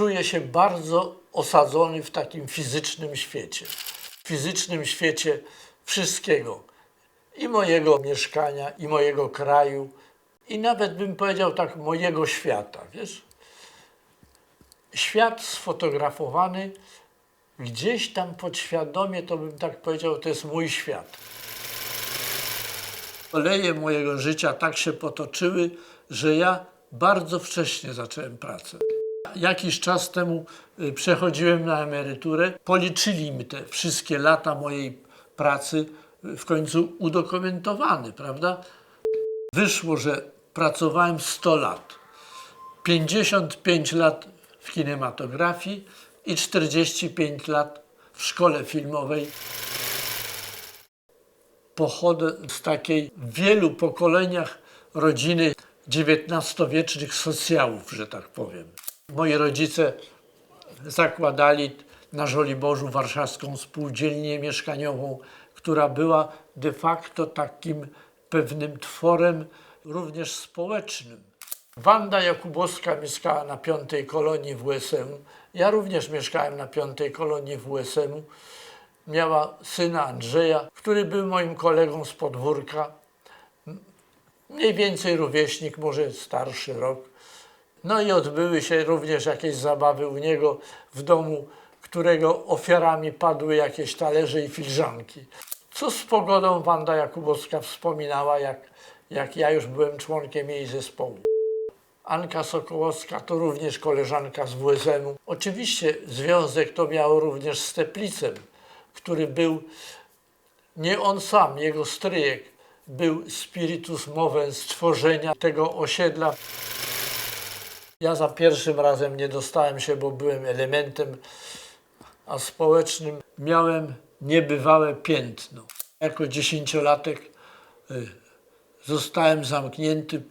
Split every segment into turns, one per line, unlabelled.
czuję się bardzo osadzony w takim fizycznym świecie. W fizycznym świecie wszystkiego. I mojego mieszkania, i mojego kraju, i nawet bym powiedział tak, mojego świata, wiesz? Świat sfotografowany gdzieś tam podświadomie, to bym tak powiedział, to jest mój świat. Koleje mojego życia tak się potoczyły, że ja bardzo wcześnie zacząłem pracę. Jakiś czas temu y, przechodziłem na emeryturę. Policzyli mi te wszystkie lata mojej pracy, y, w końcu udokumentowane, prawda? Wyszło, że pracowałem 100 lat. 55 lat w kinematografii i 45 lat w szkole filmowej pochodzę z takiej w wielu pokoleniach rodziny XIX-wiecznych socjałów, że tak powiem. Moi rodzice zakładali na Żoliborzu warszawską spółdzielnię mieszkaniową, która była de facto takim pewnym tworem również społecznym. Wanda Jakubowska mieszkała na piątej kolonii WSM. Ja również mieszkałem na piątej kolonii WSM miała syna Andrzeja, który był moim kolegą z podwórka. Mniej więcej rówieśnik, może starszy rok. No i odbyły się również jakieś zabawy u niego w domu, którego ofiarami padły jakieś talerze i filiżanki. Co z pogodą Wanda Jakubowska wspominała, jak, jak ja już byłem członkiem jej zespołu. Anka Sokołowska to również koleżanka z WSM-u. Oczywiście związek to miał również z Teplicem, który był, nie on sam, jego stryjek, był spiritus movens stworzenia tego osiedla. Ja za pierwszym razem nie dostałem się, bo byłem elementem, a społecznym miałem niebywałe piętno. Jako dziesięciolatek y, zostałem zamknięty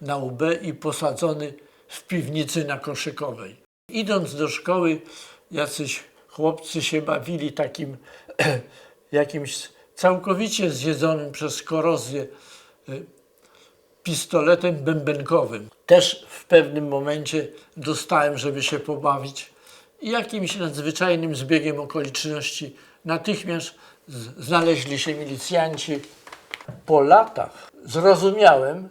na UB i posadzony w piwnicy na Koszykowej. Idąc do szkoły, jacyś chłopcy się bawili takim jakimś całkowicie zjedzonym przez korozję y, pistoletem bębenkowym. Też w pewnym momencie dostałem, żeby się pobawić i jakimś nadzwyczajnym zbiegiem okoliczności natychmiast znaleźli się milicjanci. Po latach zrozumiałem,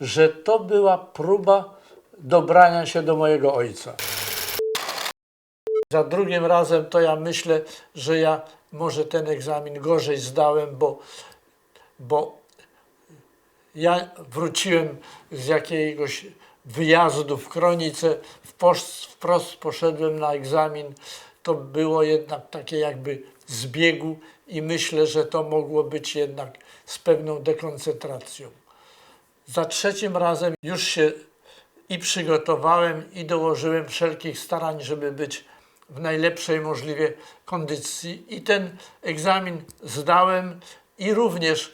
że to była próba dobrania się do mojego ojca. Za drugim razem to ja myślę, że ja może ten egzamin gorzej zdałem, bo, bo ja wróciłem z jakiegoś wyjazdu w Kronice, wprost, poszedłem na egzamin. To było jednak takie jakby zbiegu i myślę, że to mogło być jednak z pewną dekoncentracją. Za trzecim razem już się i przygotowałem, i dołożyłem wszelkich starań, żeby być w najlepszej możliwej kondycji. I ten egzamin zdałem, i również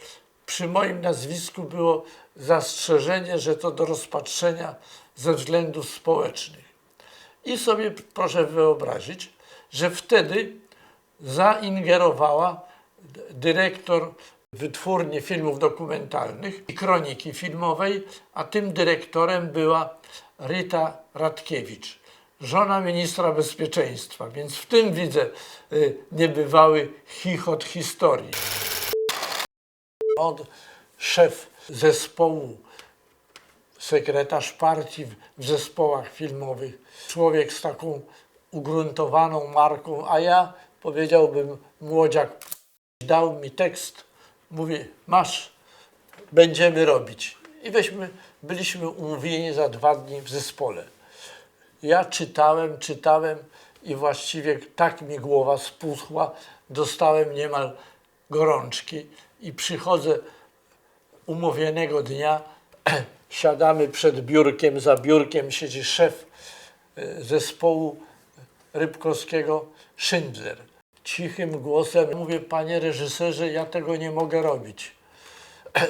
przy moim nazwisku było zastrzeżenie, że to do rozpatrzenia ze względów społecznych. I sobie proszę wyobrazić, że wtedy zaingerowała dyrektor wytwórni filmów dokumentalnych i kroniki filmowej, a tym dyrektorem była Rita Radkiewicz, żona ministra bezpieczeństwa, więc w tym widzę y, niebywały chichot historii. Od szef zespołu sekretarz partii w zespołach filmowych, człowiek z taką ugruntowaną marką, a ja powiedziałbym młodziak dał mi tekst, mówi masz, będziemy robić. I weźmy, byliśmy umówieni za dwa dni w zespole. Ja czytałem, czytałem i właściwie tak mi głowa spuchła, dostałem niemal gorączki i przychodzę umówionego dnia, siadamy przed biurkiem, za biurkiem siedzi szef e, zespołu rybkowskiego Schindler. Cichym głosem mówię, panie reżyserze, ja tego nie mogę robić.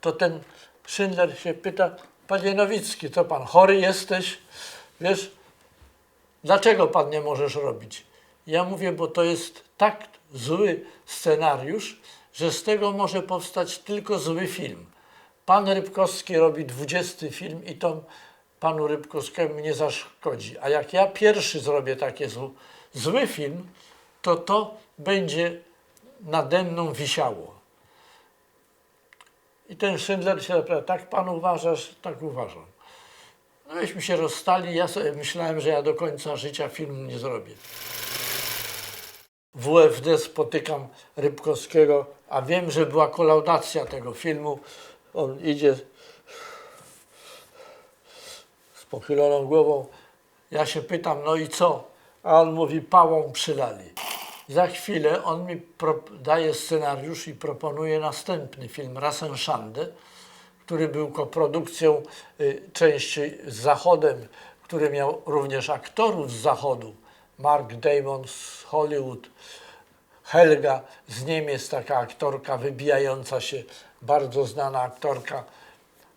To ten Schindler się pyta, panie Nowicki, to pan chory jesteś? Wiesz, dlaczego pan nie możesz robić? Ja mówię, bo to jest tak zły scenariusz, że z tego może powstać tylko zły film. Pan Rybkowski robi 20 film i to panu Rybkowskiemu nie zaszkodzi. A jak ja pierwszy zrobię taki zł, zły film, to to będzie nade mną wisiało. I ten Schindler się zapytał, tak pan uważasz? Tak uważam. No myśmy się rozstali, ja sobie myślałem, że ja do końca życia filmu nie zrobię. WFD spotykam Rybkowskiego, a wiem, że była kolaudacja tego filmu. On idzie z pochyloną głową. Ja się pytam, no i co? A on mówi, pałą przylali. Za chwilę on mi daje scenariusz i proponuje następny film, Rassenschande, który był koprodukcją y, części z Zachodem, który miał również aktorów z Zachodu. Mark Damon z Hollywood, Helga z Niemiec, taka aktorka wybijająca się, bardzo znana aktorka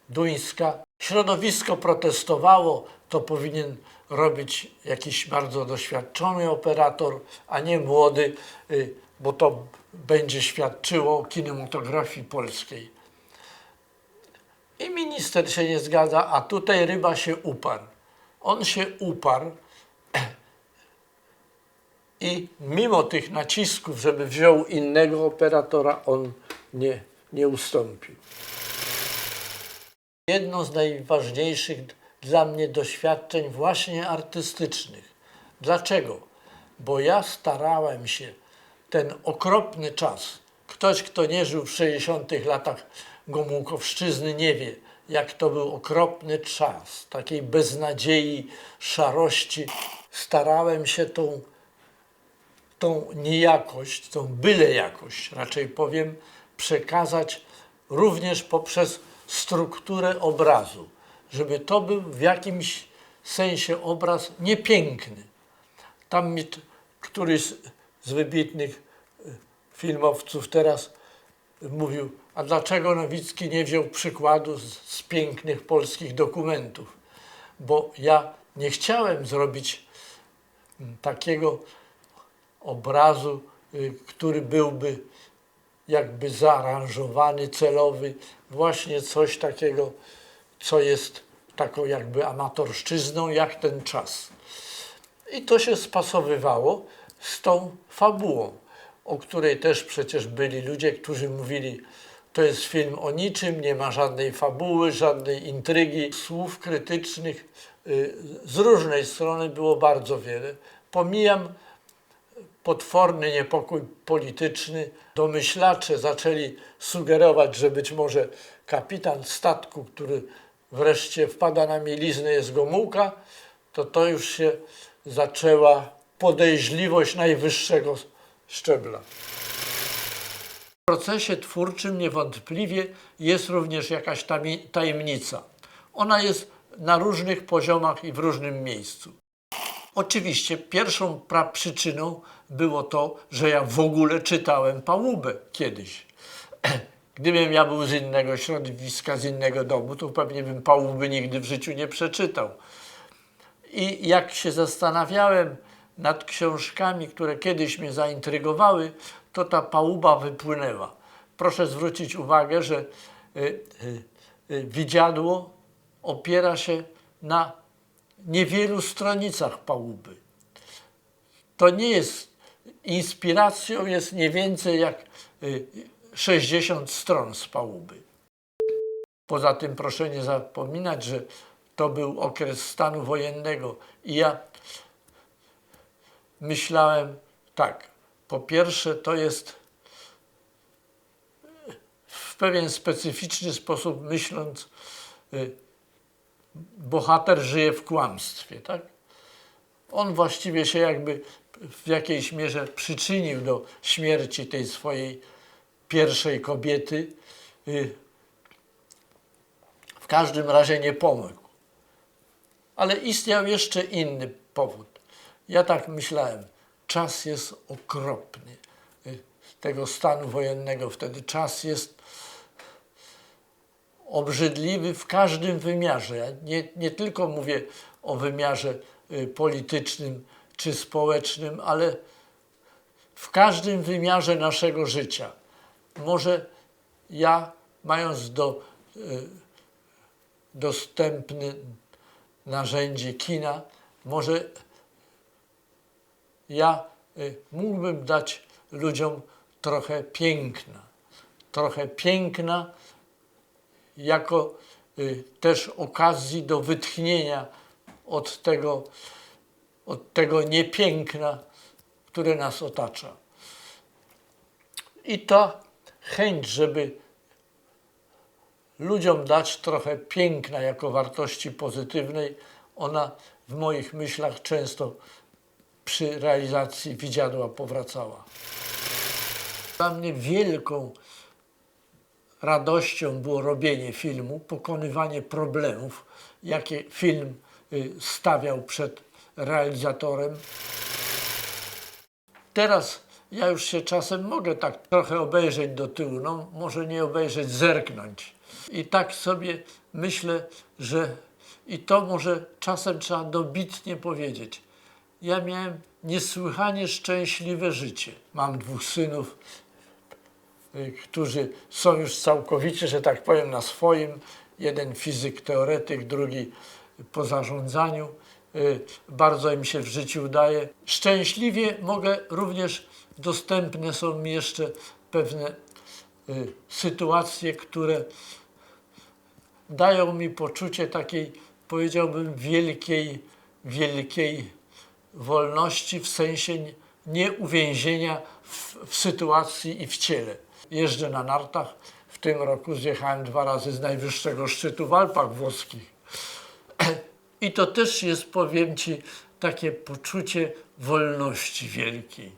duńska. Środowisko protestowało, to powinien robić jakiś bardzo doświadczony operator, a nie młody, y, bo to będzie świadczyło o kinematografii polskiej. I minister się nie zgadza, a tutaj ryba się uparł. On się uparł i mimo tych nacisków, żeby wziął innego operatora, on nie, nie ustąpił. Jedno z najważniejszych dla mnie doświadczeń właśnie artystycznych. Dlaczego? Bo ja starałem się ten okropny czas, ktoś kto nie żył w 60 latach Gomułkowszczyzny nie wie, jak to był okropny czas, takiej beznadziei, szarości. Starałem się tą tą niejakość, tą byle jakość, raczej powiem, przekazać również poprzez strukturę obrazu, żeby to był w jakimś sensie obraz niepiękny. Tam mi któryś z- z wybitnych y, filmowców teraz mówił, a dlaczego Nowicki nie wziął przykładu z, z pięknych polskich dokumentów? Bo ja nie chciałem zrobić mm, takiego obrazu, y, który byłby jakby zaaranżowany, celowy, właśnie coś takiego, co jest taką jakby amatorszczyzną, jak ten czas. I to się spasowywało z tą fabułą, o której też przecież byli ludzie, którzy mówili, to jest film o niczym, nie ma żadnej fabuły, żadnej intrygi. Słów krytycznych y, z różnej strony było bardzo wiele. Pomijam potworny niepokój polityczny. Domyślacze zaczęli sugerować, że być może kapitan statku, który wreszcie wpada na mieliznę, jest Gomułka, to to już się zaczęła podejrzliwość najwyższego szczebla. W procesie twórczym niewątpliwie jest również jakaś tajemnica. Ona jest na różnych poziomach i w różnym miejscu. Oczywiście pierwszą przyczyną było to, że ja w ogóle czytałem Pałubę kiedyś. Gdybym ja był z innego środowiska, z innego domu, to pewnie bym Pałuby nigdy w życiu nie przeczytał. I jak się zastanawiałem nad książkami, które kiedyś mnie zaintrygowały, to ta pałuba wypłynęła. Proszę zwrócić uwagę, że y, y, y, widziadło opiera się na niewielu stronicach pałuby. To nie jest inspiracją, jest nie więcej jak y, 60 stron z pałuby. Poza tym proszę nie zapominać, że to był okres stanu wojennego i ja myślałem tak, po pierwsze to jest w pewien specyficzny sposób myśląc, y, bohater żyje w kłamstwie, tak? On właściwie się jakby w jakiejś mierze przyczynił do śmierci tej swojej pierwszej kobiety. Y, W każdym razie nie pomógł. Ale istniał jeszcze inny powód. Ja tak myślałem, czas jest okropny y, tego stanu wojennego. Wtedy czas jest obrzydliwy w każdym wymiarze. Ja nie, nie tylko mówię o wymiarze y, politycznym czy społecznym, ale w każdym wymiarze naszego życia. Może ja, mając do, y, dostępny narzędzie kina, może ja y, mógłbym dać ludziom trochę piękna. Trochę piękna jako y, też okazji do wytchnienia od tego, od tego niepiękna, które nas otacza. I ta chęć, żeby ludziom dać trochę piękna jako wartości pozytywnej, ona w moich myślach często przy realizacji widziadła powracała. Dla mnie wielką radością było robienie filmu, pokonywanie problemów, jakie film y, stawiał przed realizatorem. Teraz ja już się czasem mogę tak trochę obejrzeć do tyłu, no może nie obejrzeć, zerknąć. I tak sobie myślę, że i to może czasem trzeba dobitnie powiedzieć. Ja miałem niesłychanie szczęśliwe życie. Mam dwóch synów, którzy są już całkowicie, że tak powiem, na swoim. Jeden fizyk, teoretyk, drugi po zarządzaniu. Y, Bardzo im się w życiu udaje. Szczęśliwie mogę również, dostępne są mi jeszcze pewne y, sytuacje, które dają mi poczucie takiej, powiedziałbym, wielkiej, wielkiej wolności w sensie nie uwięzienia w, w sytuacji i w ciele. Jeżdżę na nartach. W tym roku zjechałem dwa razy z najwyższego szczytu w Alpach Włoskich. I to też jest, powiem Ci, takie poczucie wolności wielkiej.